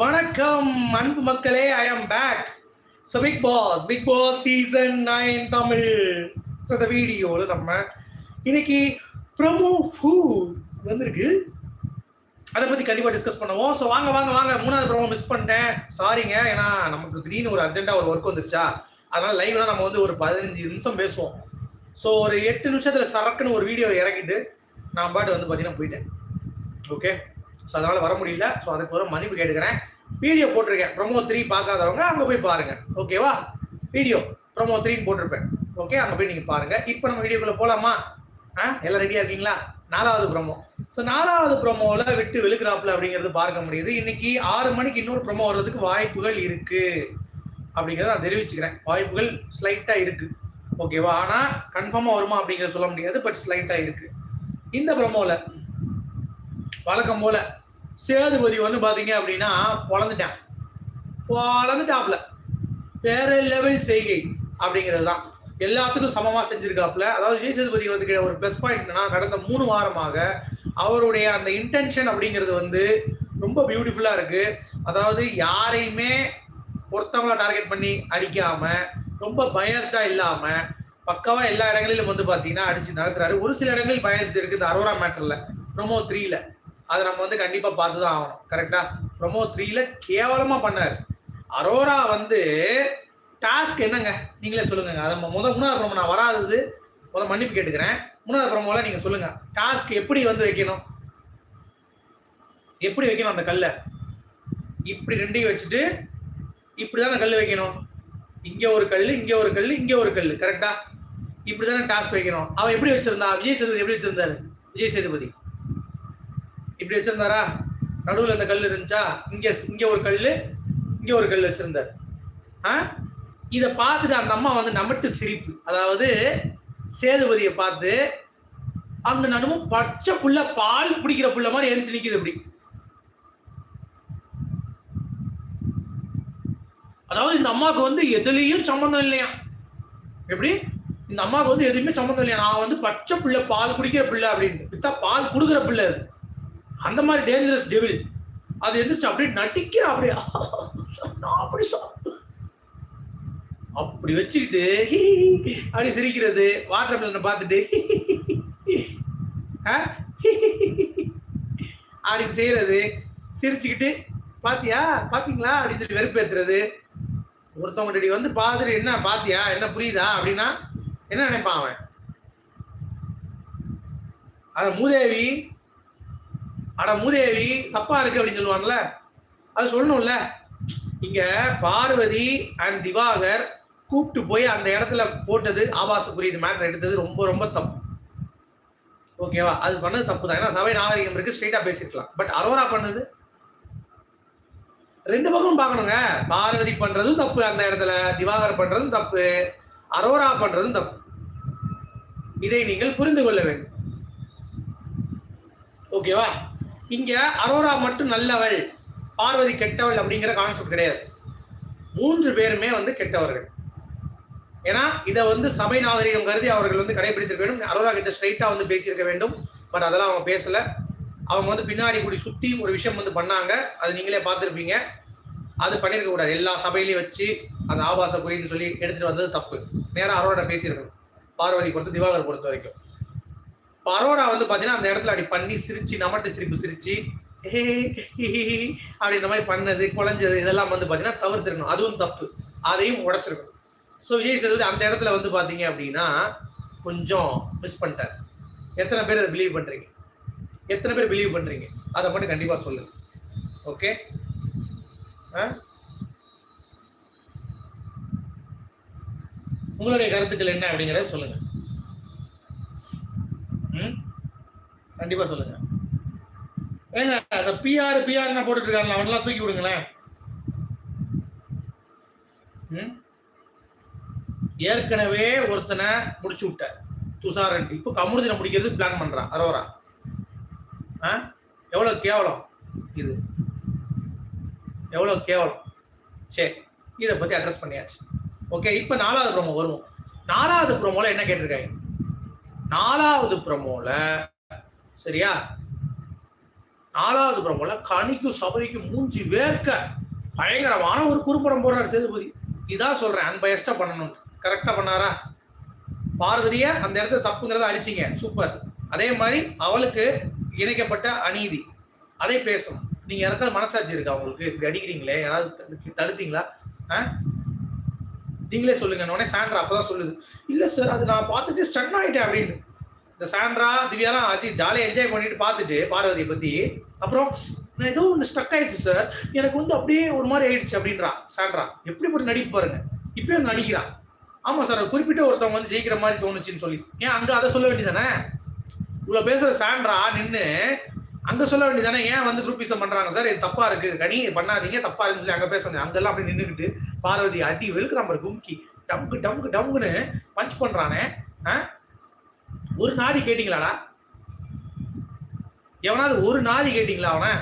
வணக்கம் அன்பு மக்களே I am back so Bigg Boss Bigg Boss season nine Tamil. So இந்த வீடியோவில் நம்ம இன்னைக்கு ப்ரமோ ஃபூ வந்திருக்கு. அதை பற்றி கண்டிப்பாக டிஸ்கஸ் பண்ணுவோம். ஸோ வாங்க வாங்க வாங்க. மூணாவது ப்ரோமோ மிஸ் பண்ணிட்டேன். சாரிங்க ஏன்னா நமக்கு திடீர்னு ஒரு அர்ஜென்ட்டாக ஒரு ஒர்க் வந்துருச்சா? அதனால் லைவ்ல நம்ம வந்து ஒரு பதினஞ்சு நிமிஷம் பேசுவோம். ஸோ ஒரு எட்டு நிமிஷத்தில் சரக்குன்னு ஒரு வீடியோ இறக்கிட்டு நான் பாட்டு வந்து பார்த்தீங்கன்னா போயிட்டேன். ஓகே ஸோ அதனால் வர முடியல. ஸோ அதுக்கு ஒரு மன்னிப்பு கேட்டுக்கிறேன். வீடியோ போட்டிருக்கேன். ப்ரொமோ த்ரீ பார்க்காதவங்க அங்கே போய் பாருங்கள் ஓகேவா வீடியோ ப்ரொமோ த்ரீ போட்டிருப்பேன். ஓகே அங்கே போய் நீங்கள் பாருங்கள் இப்போ நம்ம வீடியோக்குள்ளே போகலாமா ஆ? எல்லாம் ரெடியாக இருக்கீங்களா? நாலாவது ப்ரோமோ ஸோ நாலாவது ப்ரோமோவில் விட்டு வெளுக்கிறாப்புல அப்படிங்கிறது பார்க்க முடியுது. இன்னைக்கு ஆறு மணிக்கு இன்னொரு ப்ரோமோ வர்றதுக்கு வாய்ப்புகள் இருக்கு. அப்படிங்கிறத நான் தெரிவிச்சுக்கிறேன். வாய்ப்புகள் ஸ்லைட்டாக இருக்கு. ஓகேவா ஆனால் கன்ஃபார்மாக வருமா அப்படிங்கிறத சொல்ல முடியாது பட் ஸ்லைட்டாக இருக்கு. இந்த ப்ரோமோவில் வழக்கம் போல சேதுபதி வந்து பாத்தீங்க அப்படின்னா பொழந்துட்டான். பொழந்துட்டாப்ல வேற லெவல் செய்கை அப்படிங்கிறது தான் எல்லாத்துக்கும் சமமா செஞ்சிருக்காப்ல அதாவது விஜய் சேதுபதி வந்து ஒரு ப்ளஸ் பாயிண்ட் என்னன்னா கடந்த மூணு வாரமாக அவருடைய அந்த இன்டென்ஷன் அப்படிங்கிறது வந்து ரொம்ப பியூட்டிஃபுல்லா இருக்கு. அதாவது யாரையுமே ஒருத்தவங்கள டார்கெட் பண்ணி அடிக்காம ரொம்ப பயஸ்டா இல்லாம பக்காவா எல்லா இடங்களிலும் வந்து பாத்தீங்கன்னா அடிச்சு நடத்துறாரு ஒரு சில இடங்களில் பயஸ்ட் இருக்கு இந்த அரோரா மேட்டர்ல ப்ரொமோ த்ரீல அதை நம்ம வந்து கண்டிப்பா பார்த்து தான் ஆகணும் கரெக்டா ப்ரொமோ த்ரீல கேவலமா பண்ணாரு. அரோரா வந்து டாஸ்க் என்னங்க? நீங்களே சொல்லுங்க அதை முத மூணாவது ப்ரோமோ நான் வராதது. முத மன்னிப்பு கேட்டுக்கிறேன். மூணாவது ப்ரோமோல நீங்க சொல்லுங்க. டாஸ்க் எப்படி வந்து வைக்கணும்? எப்படி வைக்கணும் அந்த கல்லை? இப்படி ரெண்டையும் வச்சுட்டு இப்படிதானே கல் வைக்கணும்? இங்க ஒரு கல் இங்க ஒரு கல் இங்க ஒரு கல். கரெக்டா இப்படிதானே டாஸ்க் வைக்கணும். அவன் எப்படி வச்சிருந்தா விஜய் சேதுபதி எப்படி வச்சிருந்தாரு? விஜய் சேதுபதி. இப்படி வச்சிருந்தாரா? நடுவில் இந்த கல் இருந்துச்சா? இங்கே இங்கே ஒரு கல் இங்கே ஒரு கல் வச்சிருந்தாரு. ஆ? இதை பார்த்துட்டு அந்த அம்மா வந்து நமட்டு சிரிப்பு. அதாவது சேதுபதியை பார்த்து அந்த நடுவும் பச்சை புள்ள பால் பிடிக்கிற புள்ள மாதிரி எழுந்து நிற்கிது இப்படி. அதாவது இந்த அம்மாவுக்கு வந்து எதுலேயும் சம்மந்தம் இல்லையா எப்படி? இந்த அம்மாவுக்கு வந்து எதுவுமே சம்மந்தம் இல்லையா நான் வந்து பச்சை பிள்ளை பால் குடிக்கிற பிள்ளை அப்படின்னு. பித்தா பால் கொடுக்குற பிள்ளை அது. அந்த மாதிரி டேஞ்சரஸ் டெவில் அது எந்திரிச்சு அப்படியே நட்டிக்கிற அப்படியே நான் அப்படி அப்படி வச்சுக்கிட்டு அப்படி சிரிக்கிறது வாட்டர் மில்லனை பார்த்துட்டு ஆ? அப்படின்னு செய்யறது சிரிச்சுக்கிட்டு பாத்தியா பாத்தீங்களா அப்படின்னு சொல்லி வெறுப்பேத்துறது ஒருத்தவங்க வந்து பார்த்துட்டு என்ன பாத்தியா என்ன புரியுதா அப்படின்னா என்ன நினைப்பான் அவன் அத மூதேவி ஆனா மூதேவி தப்பா இருக்கு அப்படின்னு சொல்லுவான்ல அது சொல்லணும்ல. இங்க பார்வதி அண்ட் திவாகர் கூப்பிட்டு போய் அந்த இடத்துல போட்டது ஆபாச புரியுது மேட்டர் எடுத்தது ரொம்ப ரொம்ப தப்பு. ஓகேவா அது பண்ணது தப்பு தான் ஏன்னா சபை நாகரிகம் இருக்கு ஸ்ட்ரெயிட்டா பேசிருக்கலாம். பட் அரோரா பண்ணது? ரெண்டு பக்கமும் பார்க்கணுங்க. பார்வதி பண்றதும் தப்பு அந்த இடத்துல திவாகர் பண்றதும் தப்பு அரோரா பண்றதும் தப்பு. இதை நீங்கள் புரிந்து கொள்ள வேண்டும். ஓகேவா இங்க அரோரா மட்டும் நல்லவள் பார்வதி கெட்டவள் அப்படிங்கிற கான்செப்ட் கிடையாது. மூன்று பேருமே வந்து கெட்டவர்கள். ஏன்னா இதை வந்து சபை நாகரிகம் கருதி அவர்கள் வந்து கடைபிடித்திருக்க வேண்டும். அரோரா கிட்ட ஸ்ட்ரைட்டா வந்து பேசியிருக்க வேண்டும். பட் அதெல்லாம் அவங்க பேசல. அவங்க வந்து பின்னாடி கூடி சுத்தி ஒரு விஷயம் வந்து பண்ணாங்க. அது நீங்களே பார்த்துருப்பீங்க. அது பண்ணியிருக்க கூடாது. எல்லா சபையிலையும் வச்சு அந்த ஆபாச குறின்னு சொல்லி எடுத்துட்டு வந்தது தப்பு. நேராக அரோட பேசியிருக்கணும். பார்வதி பொறுத்து திவாகர் பொறுத்த வரைக்கும். பரோரா வந்து பார்த்தீங்கன்னா அந்த இடத்துல அப்படி பண்ணி சிரிச்சு நமட்டு சிரிப்பு சிரிச்சு ஹி, ஹி, அப்படின்ற மாதிரி பண்ணது குழஞ்சது இதெல்லாம் வந்து பார்த்தீங்கன்னா தவிர்த்திருக்கணும். அதுவும் தப்பு. அதையும் உடைச்சிருக்கணும். ஸோ விஜய் சேதுபதி அந்த இடத்துல வந்து பாத்தீங்க அப்படின்னா கொஞ்சம் மிஸ் பண்ணிட்டார். எத்தனை பேர் அதை பிலீவ் பண்ணுறீங்க எத்தனை பேர் பிலீவ் பண்ணுறீங்க அதை மட்டும் கண்டிப்பாக சொல்லுங்க. ஓகே ஆ? உங்களுடைய கருத்துக்கள் என்ன அப்படிங்கிறத சொல்லுங்க. கண்டிப்பா சொல்லுங்க. ஏங்க அந்த பிஆர் பிஆர் போட்டுட்டு இருக்காங்க அவனெல்லாம் தூக்கி விடுங்களேன். ம்? ஏற்கனவே ஒருத்தனை முடிச்சு விட்டார். துஷாரன் இப்போ கமுருதினை முடிக்கிறதுக்கு பிளான் பண்றான். அரோரா. ஆ? எவ்வளவு கேவலம்? இது. எவ்வளவு கேவலம்? சரி இதை பத்தி அட்ரஸ் பண்ணியாச்சு. ஓகே இப்போ நாலாவது ப்ரோமோ வருவோம். நாலாவது ப்ரோமோல என்ன கேட்டிருக்காங்க? நாலாவது ப்ரோமோல சரியா? நாலாவது பிரபல கனிக்கும் சபரிக்கும் மூஞ்சி வேர்க்க பயங்கரமான ஒரு குறும்படம் போடுறாரு சேதுபதி. இதான் சொல்றேன் அன்பயஸ்டா பண்ணணும். கரெக்டா பண்ணாரா? பார்வதிய அந்த இடத்துல தப்புங்கிறத அடிச்சிங்க. சூப்பர் அதே மாதிரி அவளுக்கு இணைக்கப்பட்ட அநீதி. அதை பேசணும். நீங்க யாருக்காவது மனசாட்சி இருக்கா உங்களுக்கு? இப்படி அடிக்கிறீங்களே? யாராவது தடுத்தீங்களா? ஆ? நீங்களே சொல்லுங்க. உடனே சாண்ட்ரா அப்பதான் சொல்லுது. இல்ல சார் அது நான் பார்த்துட்டு ஸ்டன் ஆயிட்டேன் அப்படின்னு. இந்த சாண்ட்ரா திவ்யாலாம் அதி ஜாலியாக என்ஜாய் பண்ணிட்டு பார்த்துட்டு பார்வதியை பற்றி அப்புறம் நான் ஏதோ ஒன்று ஸ்ட்ரக் ஆயிடுச்சு சார் எனக்கு வந்து அப்படியே ஒரு மாதிரி ஆயிடுச்சு அப்படின்றா சாண்ட்ரா. எப்படி போட்டு நடிப்பு பாருங்க. இப்பயும் நடிக்கிறான் ஆமாம் சார் குறிப்பிட்ட ஒருத்தவங்க வந்து ஜெயிக்கிற மாதிரி தோணுச்சுன்னு சொல்லி. ஏன் அங்கே அதை சொல்ல வேண்டியதானே? இவ்வளோ பேசுகிற சாண்ட்ரா நின்று அங்கே சொல்ல வேண்டியதானே? ஏன் வந்து குரூப்பிசம் பண்ணுறாங்க சார் இது தப்பாக இருக்குது கனி பண்ணாதீங்க. தப்பாக இருக்குன்னு சொல்லி அங்கே பேசுறாங்க. அங்கெல்லாம் அப்படி நின்றுக்கிட்டு பார்வதி அடி வெளுக்கிறான் பாரு கும்கி. டம்கு டம்கு டம்குன்னு பஞ்ச் பண்ணுறானே ஆ? ஒரு நாதி கேட்டீங்களாடா? எவனாவது ஒரு நாதி கேட்டீங்களா அவனை?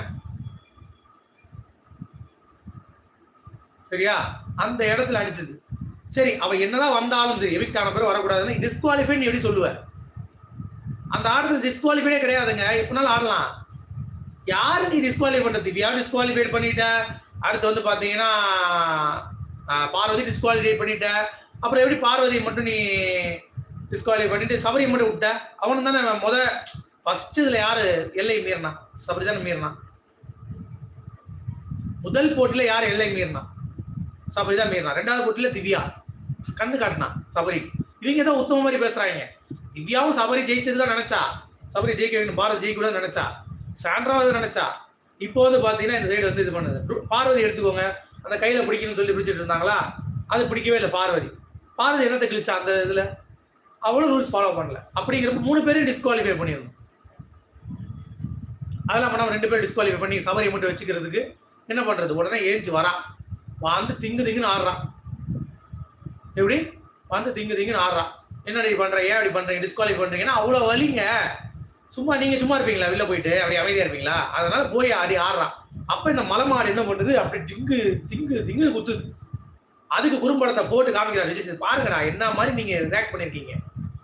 சரியா? அந்த இடத்துல அடிச்சது. சரி அவ என்னதான் வந்தாலும் சரி எவிக்ட் ஆன பிறகு வரக்கூடாதுன்னு டிஸ்குவாலிஃபைன்னு எப்படி சொல்லுவேன் அந்த ஆட்டத்தில் டிஸ்குவாலிஃபைடே கிடையாதுங்க. எப்படினாலும் ஆடலாம். யாரு நீ டிஸ்குவாலிஃபை பண்ண திவ்யா? டிஸ்குவாலிஃபை பண்ணிட்ட. அடுத்து வந்து பாத்தீங்கன்னா பார்வதி டிஸ்குவாலிஃபை பண்ணிட்ட. அப்புறம் எப்படி பார்வதி மட்டும் நீ டிஸ்குவாலிஃபை பண்ணிட்டு சபரி மட்டும் விட்ட அவனு தானே முத ஃபர்ஸ்ட் இதுல யாரு? எல்லை மீறினா. சபரி தானே மீறினா. முதல் போட்டியில யார் எல்லை மீறினா? சபரி தான் மீறினா. ரெண்டாவது போட்டியில திவ்யா. கண்ணு காட்டினா சபரி. இவங்க தான் உத்தம மாதிரி பேசுறாங்க. திவ்யாவும் சபரி ஜெயிச்சதுதான் நினைச்சா. சபரி ஜெயிக்க வேண்டும். பாரத் ஜெயிக்க கூடாது நினைச்சா சாண்ட்ராவது நினைச்சா. இப்போ வந்து பாத்தீங்கன்னா இந்த சைடு வந்து இது பண்ணுது. பார்வதி எடுத்துக்கோங்க. அந்த கையில பிடிக்கணும்னு சொல்லி பிடிச்சிட்டு இருந்தாங்களா? அது பிடிக்கவே இல்லை பார்வதி. பார்வதி என்னத்தை கிழிச்சா அந்த இதுல? அவளும் ரூல்ஸ் ஃபாலோ பண்ணல. அப்படிங்கிறப்ப மூணு பேரையும் டிஸ்குவாலிஃபை பண்ணிடணும். அதெல்லாம் பண்ணாம ரெண்டு பேரும் டிஸ்குவாலிஃபை பண்ணி சபரியை மட்டும் வச்சுக்கிறதுக்கு என்ன பண்ணுறது உடனே ஏஞ்சி வரான் வந்து திங்கு திங்குன்னு ஆடுறான். எப்படி? வந்து திங்கு திங்குன்னு ஆடுறான் என்னடி பண்ணுறேன் ஏன் அப்படி பண்ணுறீங்க டிஸ்குவாலிஃபை பண்ணுறீங்கன்னா அவ்வளோ வலிங்க. சும்மா நீங்கள் சும்மா இருப்பீங்களா? வெளில போயிட்டு அப்படி அமைதியாக இருப்பீங்களா? அதனால போய் ஆடி ஆடுறான். அப்போ இந்த மலை மாடு என்ன பண்ணுது? அப்படி திங்கு திங்கு திங்கு குத்துது. அதுக்கு குறும்படத்தை போட்டு காமிக்கிறார் விஜய் சேது. பாருங்கடா என்ன மாதிரி நீங்கள் ரியாக்ட் பண்ணியிருக்கீங்க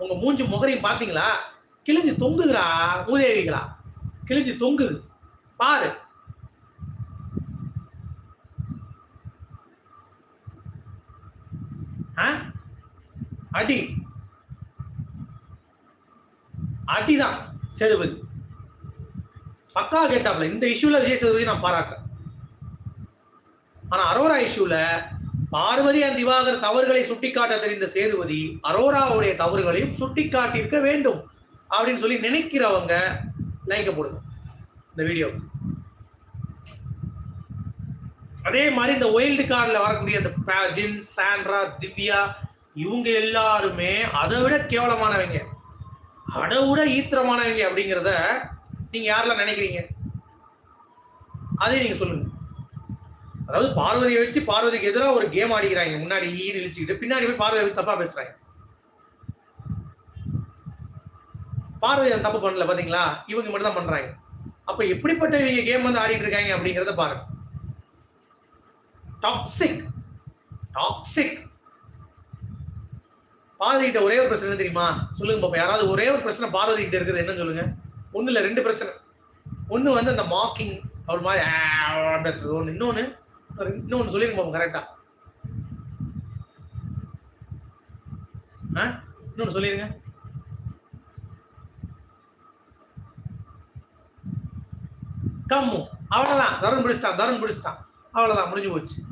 உங்க மூஞ்சி முகரையும் பாத்தீங்களா கிழிஞ்சு தொங்குதுடா மூதேவிகளா கிழிஞ்சு தொங்குது. பாரு. ஆ? அடி. அடிதான் சேதுபதி. பக்கா கேட்டாப்ல இந்த இஷ்யூல விஜய் சேதுபதி நான் பாராட்டுறேன் ஆனா அரோரா இஷ்யூல பார்வதி அந்த திவாகர் தவறுகளை சுட்டிக்காட்ட தெரிந்த சேதுபதி அரோராவுடைய தவறுகளையும் சுட்டிக்காட்டியிருக்க வேண்டும் அப்படின்னு சொல்லி நினைக்கிறவங்க லைக்க போடுங்க. இந்த வீடியோ அதே மாதிரி இந்த ஒயில்டு கார்டில் வரக்கூடிய அந்த ஜின் சாண்ட்ரா திவ்யா இவங்க எல்லாருமே அதை விட கேவலமானவங்க. அதை விட ஈத்திரமானவங்க அப்படிங்கிறத நீங்கள் யாரெல்லாம் நினைக்கிறீங்க? அதே நீங்கள் சொல்லுங்கள் அதாவது பார்வதியை வச்சு பார்வதிக்கு எதிராக ஒரு கேம் ஆடிக்கிறாங்க. முன்னாடி ஈ இழிச்சுக்கிட்டு பின்னாடி போய் பார்வதி பத்தி தப்பா பேசுறாங்க. பார்வதி அந்த தப்பு பண்ணல பாத்தீங்களா? இவங்க மட்டும் தான் பண்றாங்க. அப்ப எப்படிப்பட்ட இவங்க கேம் வந்து ஆடிட்டு இருக்காங்க அப்படிங்கிறத பாருங்க. டாக்ஸிக் டாக்ஸிக் பார்வதி கிட்ட ஒரே ஒரு பிரச்சனை தெரியுமா? சொல்லுங்க பாப்பா. யாராவது ஒரே ஒரு பிரச்சனை பார்வதி கிட்ட இருக்குது என்னன்னு சொல்லுங்க. ஒண்ணு இல்ல ரெண்டு பிரச்சனை. ஒண்ணு வந்து அந்த மாக்கிங் அவர் மாதிரி பேசுறது. இன்னொன்னு இன்னொன்னு சொல்லிருங்க பாப்போம் கரெக்டா இன்னொன்னு சொல்லிருங்க. கம்மு அவ்வளவுதான். தருண் பிடிச்சிட்டான் தருண் பிடிச்சிட்டான். அவ்வளவுதான் முடிஞ்சு போச்சு.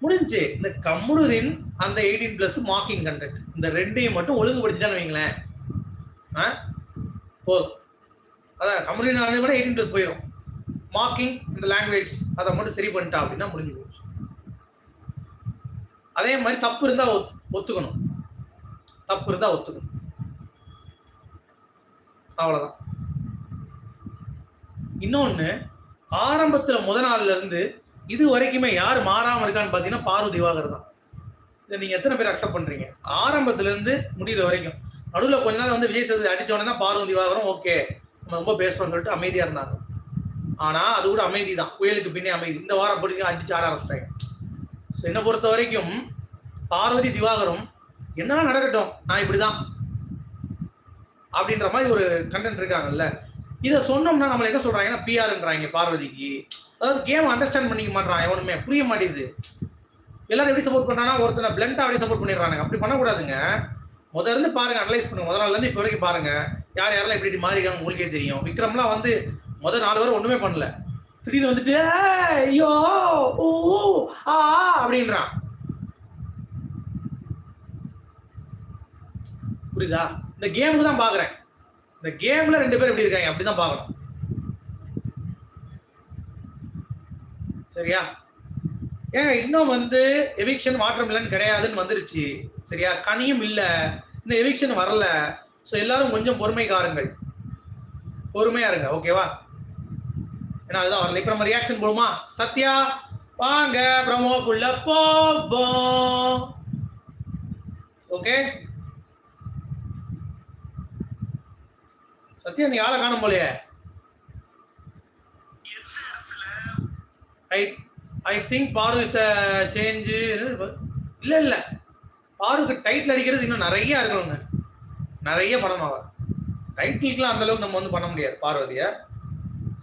முடிஞ்சு. இந்த கம்ருதின் அந்த எயிட்டீன் பிளஸ் மார்க்கிங் கண்டக்ட் இந்த ரெண்டையும் மட்டும் ஒழுங்குபடுத்திட்டான்னு வைங்களேன். ஆ? போதும். அதான் கம்ருதின் கூட எயிட்டீன் பிளஸ் போயிடும் மார்க்கிங் இந்த லாங்குவேஜ் அதை மட்டும் சரி பண்ணிட்டா அப்படின்னா முடிஞ்சு போச்சு. அதே மாதிரி தப்பு இருந்தால் ஒத்- ஒத்துக்கணும். தப்பு இருந்தால் ஒத்துக்கணும். அவ்வளோதான் இன்னொன்று ஆரம்பத்தில் முத நாள்ல இருந்து இது வரைக்குமே யார் மாறாமல் இருக்கான்னு பார்த்தீங்கன்னா பாரு திவாகர் தான். இதை நீங்கள் எத்தனை பேர் அக்செப்ட் பண்ணுறீங்க ஆரம்பத்துலேருந்து முடிகிற வரைக்கும். நடுவில் கொஞ்ச நாள் வந்து விஜய் சேதுபதி அடிச்ச உடனே தான் பாரு திவாகரும் ஓகே நம்ம ரொம்ப பேசுவோம்னு சொல்லிட்டு அமைதியாக இருந்தாங்க. ஆனா அது கூட அமைதி தான் புயலுக்கு பின்னே அமைதி. இந்த வாரம் படிக்க அடிச்சு ஆட ஆரம்பிச்சிட்டாங்க. ஸோ என்னை பொறுத்த வரைக்கும் பார்வதி திவாகரும் என்னன்னா நடக்கட்டும்? நான் இப்படிதான். அப்படின்ற மாதிரி ஒரு கண்டென்ட் இருக்காங்கல்ல. இதை சொன்னோம்னா நம்மள என்ன சொல்றாங்கன்னா பிஆர்ன்றாங்க பார்வதிக்கு. அதாவது கேம் அண்டர்ஸ்டாண்ட் பண்ணிக்க மாட்டான் எவனுமே. புரிய மாட்டேங்குது. எல்லாரும் எப்படி சப்போர்ட் பண்றானா ஒருத்தனை பிளண்டா அப்படியே சப்போர்ட் பண்ணிடுறாங்க அப்படி பண்ணக்கூடாதுங்க. முதல்ல இருந்து பாருங்க அனலைஸ் பண்ணுங்க. முதல் நாள்ல இருந்து இப்போ வரைக்கும் பாருங்க. யார் யாரெல்லாம் எப்படி இப்படி உங்களுக்கே தெரியும். விக்ரம்லாம் வந்து முதல் நாலு வாரம் ஒண்ணுமே பண்ணல. திடீர்னு வந்துட்டு ஐயோ ஓ ஆ அப்படின்றான். புரியுதா? இந்த கேமுக்கு தான் பாக்குறேன். இந்த கேம்ல ரெண்டு பேரும் எப்படி இருக்காங்க? அப்படிதான் பார்க்கணும். சரியா? ஏங்க இன்னும் வந்து எவிக்ஷன் வாட்டர் மில்லன் கிடையாதுன்னு வந்துருச்சு. சரியா? கனியும் இல்லை. இன்னும் எவிக்ஷன் வரல. ஸோ எல்லாரும் கொஞ்சம் பொறுமைக்காரங்கள். பொறுமையா இருங்க ஓகேவா ஏன்னா அதுதான் வரல. இப்போ நம்ம ரியாக்ஷன் போடுமா? சத்யா வாங்க ப்ரமோக்குள்ள போவோம். ஓகே சத்யா நீ ஆளை காணும் போலையே. I I think Paru is the change இல்லை இல்லை. பாருக்கு டைட்டில் அடிக்கிறது இன்னும் நிறைய இருக்கணுங்க நிறைய பணம் ஆகும். டைட்டிலுக்குலாம் அந்த அளவுக்கு நம்ம வந்து பண்ண முடியாது பார்வதியை.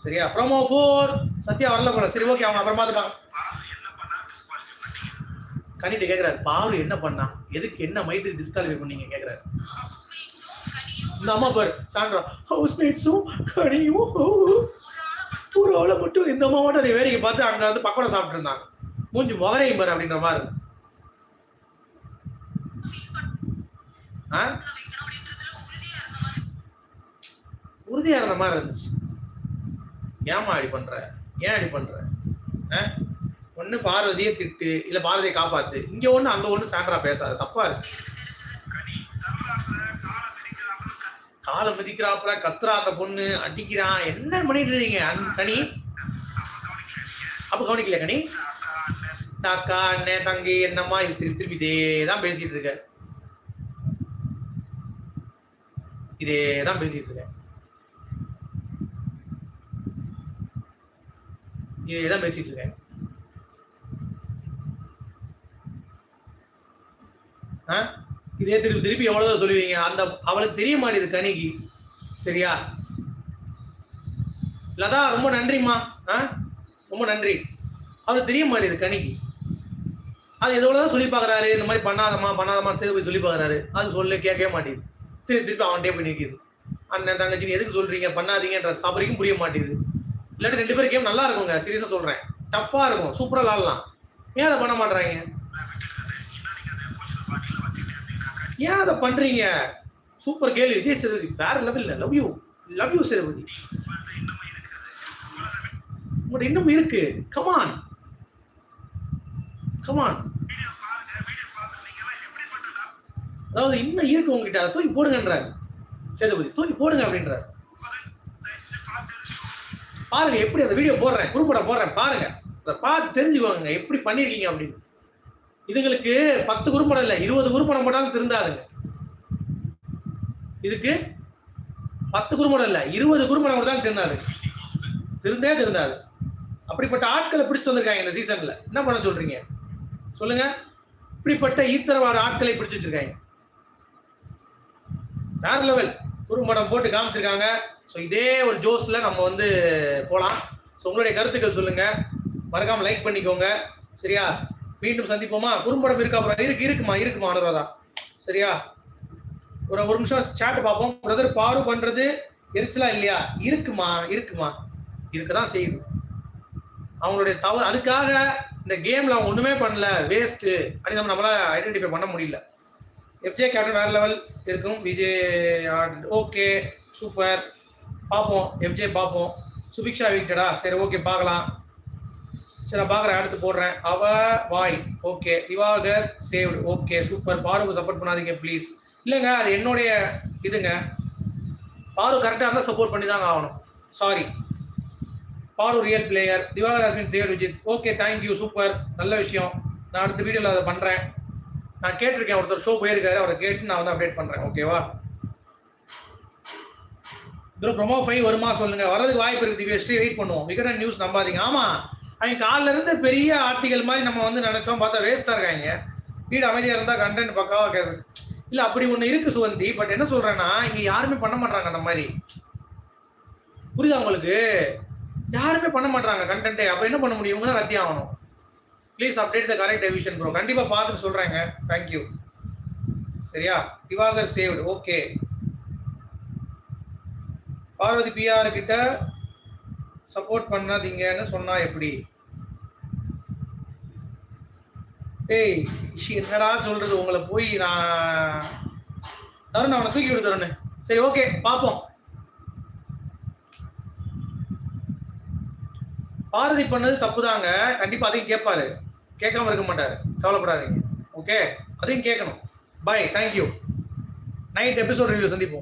சரியா? ப்ரோமோ ஃபோர் சத்யா வரல போல. சரி ஓகே அவங்க அப்புறமா பார்த்துப்பாங்க. கனிட்டு கேட்குறாரு பாரு என்ன பண்ணா? எதுக்கு என்ன மைத்துக்கு டிஸ்குவாலிஃபை பண்ணீங்க? கேட்குறாரு இந்த அம்மா பாரு சாண்ட்ரா ஹவுஸ் மேட்ஸும் கனியும் ஒரு ஆளை மட்டும் இந்த அம்மா மட்டும் நீ வேடிக்கை பார்த்து அங்கே வந்து பக்கோடா சாப்பிட்டு இருந்தாங்க. மூஞ்சி முகரையும் பாரு அப்படின்ற மாதிரி. ஆ? உறுதியா இருந்த மாதிரி இருந்துச்சு. ஏமா அப்படி பண்ற? ஏன் அப்படி பண்ற? ஆ? ஒண்ணு பார்வதியை திட்டு இல்ல பார்வதியை காப்பாத்து. இங்க ஒண்ணு அங்க ஒண்ணு சாண்டரா பேசாது. தப்பா இருக்கு. காலை மிதிக்கிறாப்புல கத்துறா அந்த பொண்ணு அடிக்கிறான் என்ன பண்ணிட்டு இருக்கீங்க கனி? அப்ப கவனிக்கல கனி? தாக்கா அக்கா அண்ணன் தங்கி என்னம்மா இது திருப்பி திருப்பி இதே தான் பேசிட்டு இருக்க. இதே தான் பேசிட்டு இருக்க. நீ தான் பேசிட்டு இருக்கேன். ஆ? இதே திருப்பி திருப்பி எவ்வளவுதான் சொல்லுவீங்க? அந்த அவளுக்கு தெரிய மாட்டேது கணிக்கு. சரியா? லதா ரொம்ப நன்றிம்மா. ஆ? ரொம்ப நன்றி. அவளுக்கு தெரிய மாட்டேது கணிக்கு. அது எவ்வளோதான் சொல்லி பார்க்குறாரு. இந்த மாதிரி பண்ணாதம்மா பண்ணாதம்மா சரி போய் சொல்லி பார்க்குறாரு. அது சொல்ல கேட்கவே மாட்டேங்குது. திருப்பி திருப்பி அவன்கிட்டே போய் நிற்கிது. அண்ணன் தங்கச்சி எதுக்கு சொல்றீங்க? பண்ணாதீங்கன்ற சபரிக்கும் புரிய மாட்டேங்குது. இல்லாட்டி ரெண்டு பேரும் கேம் நல்லா இருக்குங்க சீரியஸாக சொல்றேன். டஃப்பாக இருக்கும் சூப்பராக விளாடலாம். ஏன் அதை பண்ண மாட்டாங்க ஏன் அதை பண்றீங்க? சூப்பர் கேள்வி. விஜய் சேதுபதி வேற லெவல்ல love you love you Sethupathi. உங்கள்ட்ட இன்னும் இருக்கு. கமான் கமான் அதாவது இன்னும் இருக்கு உங்ககிட்ட. அதை தூக்கி போடுங்கன்றாரு. சேதுபதி தூக்கி போடுங்க அப்படின்றார். பாருங்க எப்படி அந்த வீடியோ போடுறேன் குறும்படம் போடுறேன் பாருங்க. அதை பார்த்து தெரிஞ்சுக்கோங்க எப்படி பண்ணியிருக்கீங்க அப்படின்னு. இதுங்களுக்கு பத்து குறும்படம் இல்லை இருபது குறும்படம் போட்டாலும் திருந்தாதுங்க. இதுக்கு பத்து குறும்படம் இல்லை இருபது குறும்படம் போட்டாலும் திருந்தாது. திருந்தே திருந்தாது. அப்படிப்பட்ட ஆட்களை பிடிச்சு வந்திருக்காங்க இந்த சீசன்ல என்ன பண்ண சொல்றீங்க? சொல்லுங்க. இப்படிப்பட்ட ஈத்தரவார ஆட்களை பிடிச்சு வச்சிருக்காங்க. வேற லெவல் குறும்படம் போட்டு காமிச்சிருக்காங்க. ஸோ இதே ஒரு ஜோஸ்ல நம்ம வந்து போகலாம் ஸோ உங்களுடைய கருத்துக்கள் சொல்லுங்கள் மறக்காம லைக் பண்ணிக்கோங்க. சரியா? மீண்டும் சந்திப்போமா? குறும்படம் இருக்கா அப்புறம் இருக்கு இருக்குமா? இருக்குமா அனுராதா? சரியா? ஒரு ஒரு நிமிஷம் சாட் பார்ப்போம். பிரதர் பாரு பண்றது எரிச்சலா இல்லையா? இருக்குமா? இருக்குமா? இருக்கதான் செய்யுது. அவங்களுடைய தவறு அதுக்காக இந்த கேம்ல அவங்க ஒண்ணுமே பண்ணல. வேஸ்ட் அப்படி நம்ம நம்மளால ஐடென்டிஃபை பண்ண முடியல. எஃப்ஜே கேப்டன் வேற லெவல் இருக்கும். விஜய் ஓகே சூப்பர் பார்ப்போம். எஃப்ஜே பார்ப்போம். சுபிக்ஷா வீக்டடா சரி ஓகே பார்க்கலாம். சரி நான் பார்க்குறேன். அடுத்து போடுறேன். அவ வாய். Okay Diwakar saved okay super பாருக்கு சப்போர்ட் பண்ணாதீங்க ப்ளீஸ் இல்லைங்க அது என்னுடைய இதுங்க. பாரு கரெக்டாக இருந்தால் சப்போர்ட் பண்ணி தாங்க ஆகணும். Sorry Paru real player Diwakar Hasmin save Vijith okay thank you super நல்ல விஷயம். நான் அடுத்த வீடியோவில் அதை பண்ணுறேன் நான் கேட்டிருக்கேன் ஒருத்தர் ஷோ போயிருக்காரு. அவரை கேட்டு நான் வந்து அப்டேட் பண்ணுறேன் ஓகேவா இதோ ப்ரொமோ ஃபைவ் வருமா சொல்லுங்க. வரதுக்கு வாய்ப்பு இருக்கு திவ்யஸ்ரீ வெயிட் பண்ணுவோம். விகடன் நியூஸ் நம்பாதீங்க. ஆமா. அவங்க காலில இருந்து பெரிய ஆர்டிகல் மாதிரி நம்ம வந்து நினைச்சோம். பார்த்தா வேஸ்டா இருக்காங்க. வீடு அமைதியா இருந்தா கண்டென்ட் பக்காவா கேச இல்ல அப்படி ஒண்ணு இருக்கு சுவந்தி. பட் என்ன சொல்றேன்னா இங்க யாருமே பண்ண மாட்டாங்க அந்த மாதிரி. புரியுதா உங்களுக்கு? யாருமே பண்ண மாட்டாங்க கண்டென்ட்டே அப்ப என்ன பண்ண முடியும்? இவங்க தான் கத்தி ஆகணும். Please update the correct division bro கண்டிப்பா பார்த்துட்டு சொல்றேங்க. தேங்க்யூ சரியா? Diwakar saved okay Parvathi PR கிட்ட சப்போர்ட் பண்ணாதீங்கன்னு சொன்னா எப்படி? ஏய் என்னடா சொல்றது? உங்களை போய் நான் தருண் அவனை தூக்கி விடு தருண். சரி ஓகே பார்ப்போம். பாரதி பண்ணது தப்பு தாங்க கண்டிப்பா அதையும் கேட்பாரு. கேட்காம இருக்க மாட்டாரு. கவலைப்படாதீங்க. ஓகே அதையும் கேட்கணும். Bye thank you night episode review சந்திப்போம்.